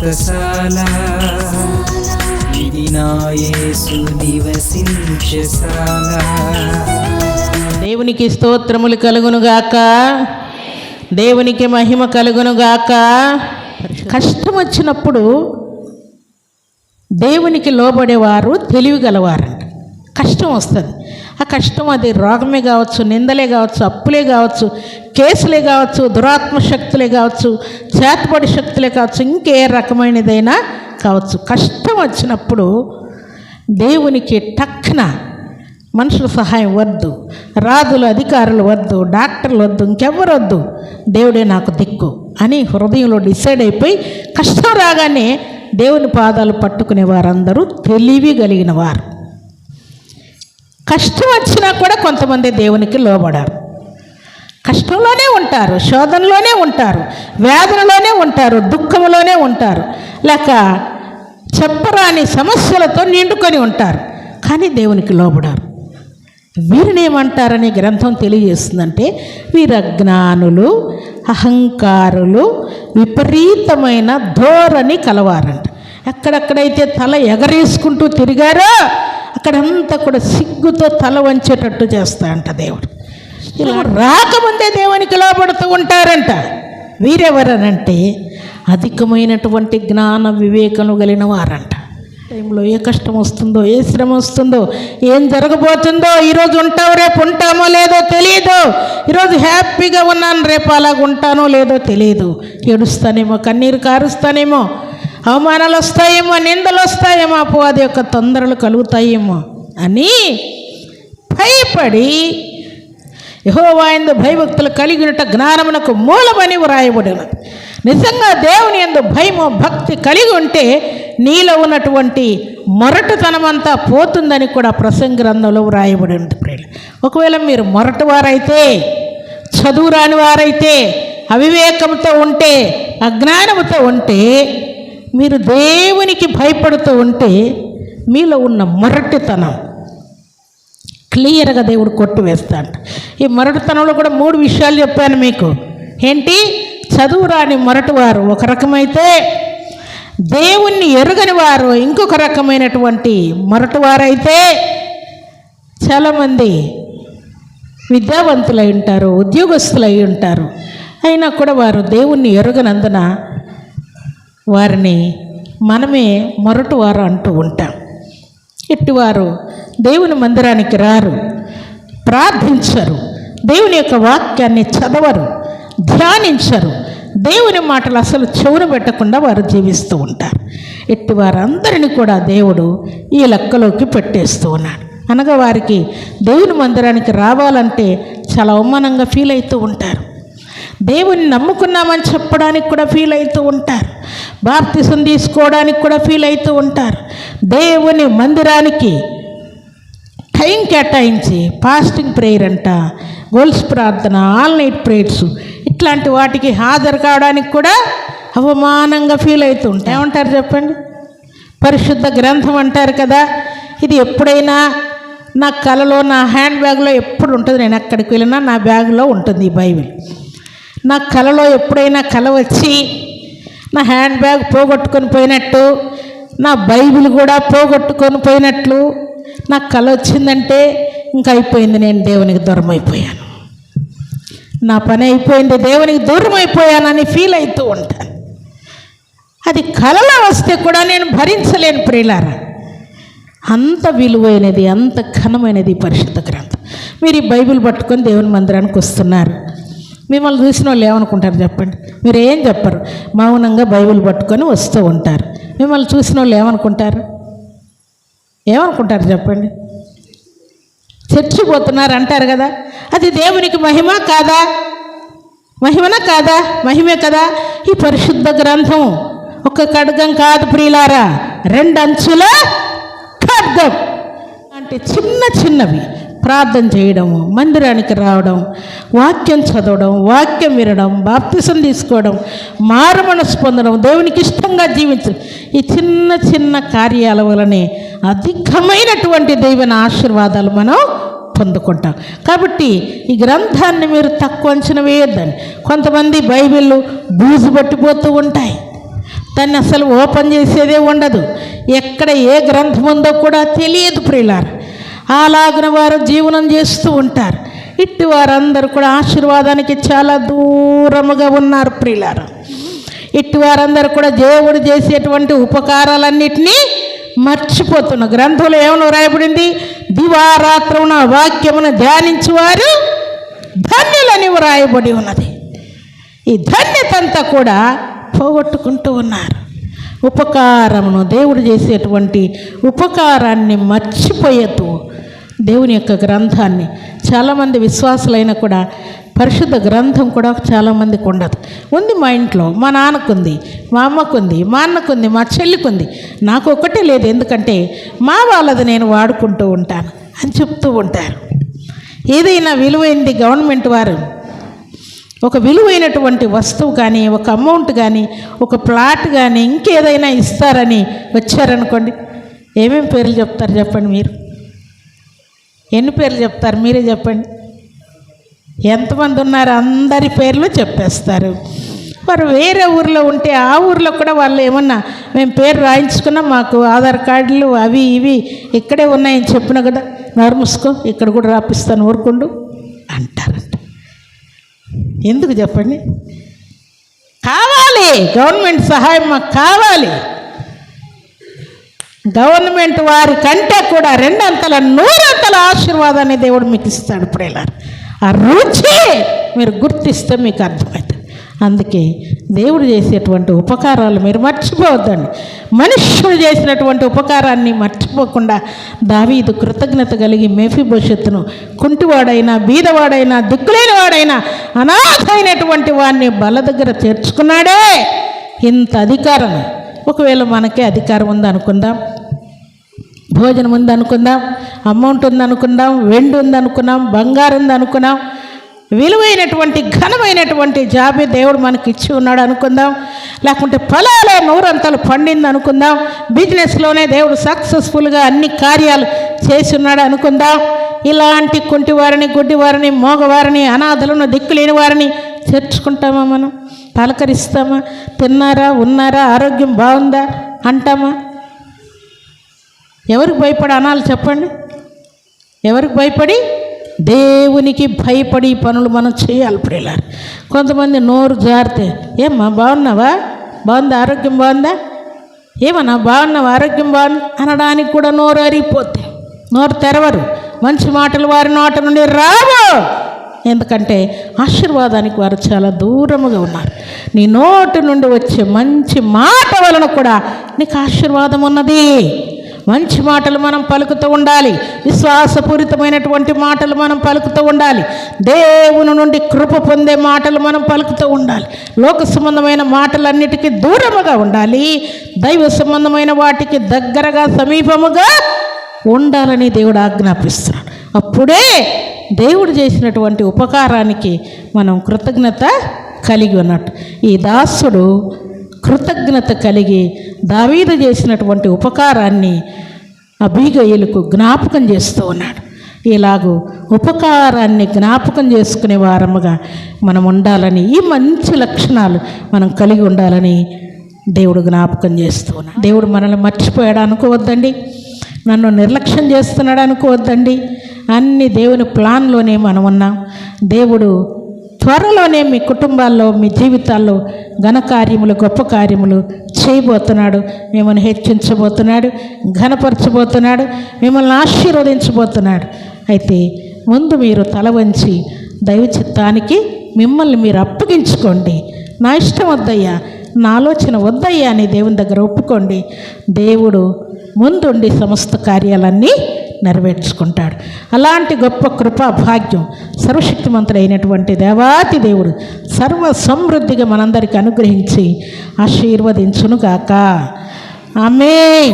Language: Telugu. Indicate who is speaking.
Speaker 1: వ్రతశాల ఇది నివసించశాల
Speaker 2: దేవునికి స్తోత్రములు కలుగునుగాక దేవునికి మహిమ కలుగునుగాక కష్టం వచ్చినప్పుడు దేవునికి లోబడేవారు తెలివిగలవారంట కష్టం వస్తుంది. ఆ కష్టం అది రోగమే కావచ్చు నిందలే కావచ్చు అప్పులే కావచ్చు కేసులే కావచ్చు దురాత్మ శక్తులే కావచ్చు చేతబడి శక్తులే కావచ్చు ఇంకే రకమైనదైనా కావచ్చు. కష్టం వచ్చినప్పుడు దేవునికి టక్కున మనుషుల సహాయం వద్దు రాజులు అధికారులు వద్దు డాక్టర్లు వద్దు ఇంకెవ్వరు వద్దు. దేవుడే నాకు దిక్కు అని హృదయంలో డిసైడ్ అయిపోయి కష్టం రాగానే దేవుని పాదాలు పట్టుకునే వారందరూ తెలివి కలిగిన వారు. కష్టం వచ్చినా కూడా కొంతమంది దేవునికి లోబడారు. కష్టంలోనే ఉంటారు శోధనలోనే ఉంటారు వేదనలోనే ఉంటారు దుఃఖంలోనే ఉంటారు. లేక చెప్పరాని సమస్యలతో నిండుకొని ఉంటారు. కానీ దేవునికి లోబడారు. వీరినేమంటారనే గ్రంథం తెలియజేస్తుందంటే వీరజ్ఞానులు అహంకారులు విపరీతమైన ధోరణి కలవారంట. ఎక్కడెక్కడైతే తల ఎగరేసుకుంటూ తిరిగారో అక్కడంతా కూడా సిగ్గుతో తల వంచేటట్టు చేస్తా అంట దేవుడు. ఇలా రాకముందే దేవునికి లోపడుతూ ఉంటారంట. వీరెవరనంటే అధికమైనటువంటి జ్ఞాన వివేకము కలిగిన వారంట. టైంలో ఏ కష్టం వస్తుందో ఏ శ్రమ వస్తుందో ఏం జరగబోతుందో ఈరోజు ఉంటావు రేపు ఉంటామో లేదో తెలియదు ఈరోజు హ్యాపీగా ఉన్నాను రేపు అలాగ ఉంటానో లేదో తెలియదు ఏడుస్తానేమో కన్నీరు కారుస్తానేమో అవమానాలు వస్తాయేమో నిందలు వస్తాయేమో అపవాది యొక్క తొందరలు కలుగుతాయేమో అని భయపడి యహోవాయందు భయభక్తులు కలిగినట జ్ఞానమునకు మూలమని వ్రాయబడిన నిజంగా దేవుని ఎందు భయము భక్తి కలిగి ఉంటే నీలో ఉన్నటువంటి మొరటుతనమంతా పోతుందని కూడా ప్రసంగ గ్రంథంలో వ్రాయబడి ఉంది ప్రియులు. ఒకవేళ మీరు మొరటువారైతే చదువు రాని వారైతే అవివేకంతో ఉంటే అజ్ఞానముతో ఉంటే మీరు దేవునికి భయపడుతూ ఉంటే మీలో ఉన్న మొరటితనం. క్లియర్గా దేవుడు కొట్టు వేస్తాడు ఈ మొరటితనంలో కూడా మూడు విషయాలు చెప్పాను మీకు. ఏంటి? చదువు రాని మొరటివారు ఒక రకమైతే దేవుణ్ణి ఎరుగని వారు ఇంకొక రకమైనటువంటి మొరటివారైతే చాలామంది విద్యావంతులై ఉంటారు ఉద్యోగస్తులై ఉంటారు. అయినా కూడా వారు దేవుణ్ణి ఎరుగనందున వారిని మనమే మొరటువారు అంటూ ఉంటాం. ఇట్టివారు దేవుని మందిరానికి రారు ప్రార్థించరు దేవుని యొక్క వాక్యాన్ని చదవరు ధ్యానించరు. దేవుని మాటలు అసలు చెవును పెట్టకుండా వారు జీవిస్తూ ఉంటారు. ఇట్టి వారందరినీ కూడా దేవుడు ఈ లెక్కలోకి పెట్టేస్తూ ఉన్నాడు. అనగా వారికి దేవుని మందిరానికి రావాలంటే చాలా అవమానంగా ఫీల్ అవుతూ ఉంటారు. దేవుని నమ్ముకున్నామని చెప్పడానికి కూడా ఫీల్ అవుతూ ఉంటారు. బాప్తిసం తీసుకోవడానికి కూడా ఫీల్ అవుతూ ఉంటారు. దేవుని మందిరానికి టైం కేటాయించి ఫాస్టింగ్ ప్రేయర్ అంట గోల్స్ ప్రార్థన ఆల్ నైట్ ప్రేయర్స్ ఇట్లాంటి వాటికి హాజరు కావడానికి కూడా అవమానంగా ఫీల్ అవుతూ ఉంటాయి ఏమంటారు చెప్పండి? పరిశుద్ధ గ్రంథం అంటారు కదా ఇది ఎప్పుడైనా నా కలలో నా హ్యాండ్ బ్యాగ్లో ఎప్పుడు ఉంటుంది? నేను ఎక్కడికి వెళ్ళినా నా బ్యాగ్లో ఉంటుంది ఈ బైబిల్. నా కలలో ఎప్పుడైనా కల వచ్చి నా హ్యాండ్ బ్యాగ్ పోగొట్టుకొని పోయినట్టు నా బైబిల్ కూడా పోగొట్టుకొని పోయినట్లు నాకు కల వచ్చిందంటే ఇంకా అయిపోయింది నేను దేవునికి దూరం అయిపోయాను నా పని అయిపోయింది దేవునికి దూరం అయిపోయానని ఫీల్ అవుతూ ఉంటాను. అది కలలో వస్తే కూడా నేను భరించలేను ప్రియులారా. అంత విలువైనది అంత ఘనమైనది పరిశుద్ధ గ్రంథం. మీరు ఈ బైబిల్ పట్టుకొని దేవుని మందిరానికి వస్తున్నారు. మిమ్మల్ని చూసిన వాళ్ళు ఏమనుకుంటారు చెప్పండి? మీరు ఏం చెప్పరు? మౌనంగా బైబిల్ పట్టుకొని వస్తూ ఉంటారు. మిమ్మల్ని చూసిన వాళ్ళు ఏమనుకుంటారు? ఏమనుకుంటారు చెప్పండి? చచ్చిపోతున్నారు అంటారు కదా? అది దేవునికి మహిమ కాదా? మహిమన కాదా? మహిమే కదా? ఈ పరిశుద్ధ గ్రంథం ఒక ఖడ్గం కాదు ప్రియులారా. రెండు అంచుల ఖడ్గం. అంటే చిన్న చిన్నవి. ప్రార్థన చేయడం మందిరానికి రావడం వాక్యం చదవడం వాక్యం వినడం బాప్తిసం తీసుకోవడం మారుమనసు పొందడం దేవునికి ఇష్టంగా జీవించడం ఈ చిన్న చిన్న కార్యాల వలనే అధికమైనటువంటి దైవన ఆశీర్వాదాలు మనం పొందుకుంటాం. కాబట్టి ఈ గ్రంథాన్ని మీరు తక్కువ అంచనా వేయొద్దని కొంతమంది బైబిల్ బూజు పట్టిపోతూ ఉంటాయి. దాన్ని అసలు ఓపెన్ చేసేదే ఉండదు. ఎక్కడ ఏ గ్రంథం ఉందో కూడా తెలియదు ప్రియులారా. అలాగిన వారు జీవనం చేస్తూ ఉంటారు. ఇట్టి వారందరూ కూడా ఆశీర్వాదానికి చాలా దూరముగా ఉన్నారు ప్రియులారు. ఇట్టి వారందరూ కూడా దేవుడు చేసేటువంటి ఉపకారాలన్నిటినీ మర్చిపోతున్న గ్రంథంలో ఏమైనా వ్రాయబడింది? దివారాత్రమున వాక్యమును ధ్యానించేవారు ధన్యులని వ్రాయబడి ఉన్నది. ఈ ధన్యతంతా కూడా పోగొట్టుకుంటూ ఉన్నారు. ఉపకారమును దేవుడు చేసేటువంటి ఉపకారాన్ని మర్చిపోయేద్దు. దేవుని యొక్క గ్రంథాన్ని. చాలామంది విశ్వాసులైనా కూడా పరిశుద్ధ గ్రంథం కూడా చాలామందికి ఉండదు. ఉంది మా ఇంట్లో మా నాన్నకుంది మా అమ్మకుంది మా అన్నకుంది మా చెల్లికుంది. నాకు ఒకటే లేదు ఎందుకంటే మా వాళ్ళది నేను వాడుకుంటూ ఉంటాను అని చెప్తూ ఉంటారు. ఏదైనా విలువైంది గవర్నమెంట్ వారు. ఒక విలువైనటువంటి వస్తువు కానీ ఒక అమౌంట్ కానీ ఒక ప్లాట్ కానీ ఇంకేదైనా ఇస్తారని వచ్చారనుకోండి. ఏమేం పేర్లు చెప్తారు చెప్పండి మీరు? ఎన్ని పేర్లు చెప్తారు? మీరే చెప్పండి. ఎంతమంది ఉన్నారు అందరి పేర్లు చెప్పేస్తారు. మరి వేరే ఊర్లో ఉంటే ఆ ఊర్లో కూడా వాళ్ళు ఏమన్నా మేము పేరు రాయించుకున్నా మాకు ఆధార్ కార్డులు అవి ఇవి ఇక్కడే ఉన్నాయని చెప్పిన కదా నోరు మూసుకో ఇక్కడ కూడా రాపిస్తాను ఊరుకుండు అంటారంట. ఎందుకు చెప్పండి? కావాలి. గవర్నమెంట్ సహాయం మాకు కావాలి. గవర్నమెంట్ వారి కంటే కూడా రెండంతల నూరంతల ఆశీర్వాదాన్ని దేవుడు మీకు ఇస్తాడు ప్రేలారు ఆ రుచి మీరు గుర్తిస్తే మీకు అర్థమవుతుంది. అందుకే దేవుడు చేసేటువంటి ఉపకారాలు మీరు మర్చిపోవద్దండి. మనుష్యుడు చేసినటువంటి ఉపకారాన్ని మర్చిపోకుండా దావీదు కృతజ్ఞత కలిగి మేఫీ భవిష్యత్తును కుంటివాడైనా బీదవాడైనా దిక్కులేని వాడైనా అనాథైనటువంటి వాడిని బల దగ్గర చేర్చుకున్నాడే. ఇంత అధికారం. ఒకవేళ మనకే అధికారం ఉందనుకుందాం. భోజనం ఉందనుకుందాం అమౌంట్ ఉందనుకుందాం వెండి ఉంది అనుకున్నాం బంగారం ఉందనుకున్నాం విలువైనటువంటి ఘనమైనటువంటి జాబి దేవుడు మనకి ఇచ్చి ఉన్నాడు అనుకుందాం. లేకుంటే ఫలాలే నూరంతలు పండింది అనుకుందాం. బిజినెస్లోనే దేవుడు సక్సెస్ఫుల్గా అన్ని కార్యాలు చేసి ఉన్నాడు అనుకుందాం. ఇలాంటి కుంటివారిని గుడ్డివారిని మోగవారిని అనాథలను దిక్కులేని వారిని చేర్చుకుంటామా మనం? పలకరిస్తామా? తిన్నారా ఉన్నారా? ఆరోగ్యం బాగుందా? అంటామా? ఎవరికి భయపడి అనాలి చెప్పండి? ఎవరికి భయపడి? దేవునికి భయపడి పనులు మనం చేయాలి ప్రియులారు. కొంతమంది నోరు జారితే ఏమ్మా బాగున్నావా? బాగుందా? ఆరోగ్యం బాగుందా? ఏమన్నా బాగున్నావా? ఆరోగ్యం బాగుంది? అనడానికి కూడా నోరు అరిగిపోతే నోరు తెరవరు. మంచి మాటలు వారి నోట నుండి రావు. ఎందుకంటే ఆశీర్వాదానికి వారు చాలా దూరముగా ఉన్నారు. నీ నోటి నుండి వచ్చే మంచి మాట వలన కూడా నీకు ఆశీర్వాదం ఉన్నది. మంచి మాటలు మనం పలుకుతూ ఉండాలి. విశ్వాసపూరితమైనటువంటి మాటలు మనం పలుకుతూ ఉండాలి. దేవుని నుండి కృప పొందే మాటలు మనం పలుకుతూ ఉండాలి. లోక సంబంధమైన మాటలన్నిటికీ దూరముగా ఉండాలి. దైవ సంబంధమైన వాటికి దగ్గరగా సమీపముగా ఉండాలని దేవుడు ఆజ్ఞాపిస్తున్నాడు. అప్పుడే దేవుడు చేసినటువంటి ఉపకారానికి మనం కృతజ్ఞత కలిగి ఉన్నట్టు. ఈ దాసుడు కృతజ్ఞత కలిగి దావీదు చేసినటువంటి ఉపకారాన్ని అబీగయులకు జ్ఞాపకం చేస్తూ ఉన్నాడు. ఇలాగూ ఉపకారాన్ని జ్ఞాపకం చేసుకునే వారముగా మనం ఉండాలని ఈ మంచి లక్షణాలు మనం కలిగి ఉండాలని దేవుడు జ్ఞాపకం చేస్తూ ఉన్నాడు. దేవుడు మనల్ని మర్చిపోయాడు అనుకోవద్దండి. నన్ను నిర్లక్ష్యం చేస్తున్నాడు అనుకోవద్దండి. అన్ని దేవుని ప్లాన్లోనే మనం ఉన్నాం. దేవుడు త్వరలోనే మీ కుటుంబాల్లో మీ జీవితాల్లో ఘనకార్యములు గొప్ప కార్యములు చేయబోతున్నాడు. మిమ్మల్ని హెచ్చించబోతున్నాడు ఘనపరచబోతున్నాడు మిమ్మల్ని ఆశీర్వదించబోతున్నాడు. అయితే ముందు మీరు తల వంచి దైవ చిత్తానికి మిమ్మల్ని మీరు అప్పగించుకోండి. నా ఇష్టం వద్దయ్యా నా ఆలోచన వద్దయ్యా అని దేవుని దగ్గర ఒప్పుకోండి. దేవుడు ముందుండి సమస్త కార్యాలన్నీ నెరవేర్చుకుంటాడు. అలాంటి గొప్ప కృపా భాగ్యం సర్వశక్తిమంతుడైనటువంటి దేవాతి దేవుడు సర్వ సమృద్ధిగా మనందరికీ అనుగ్రహించి ఆశీర్వదించునుగాక. ఆమె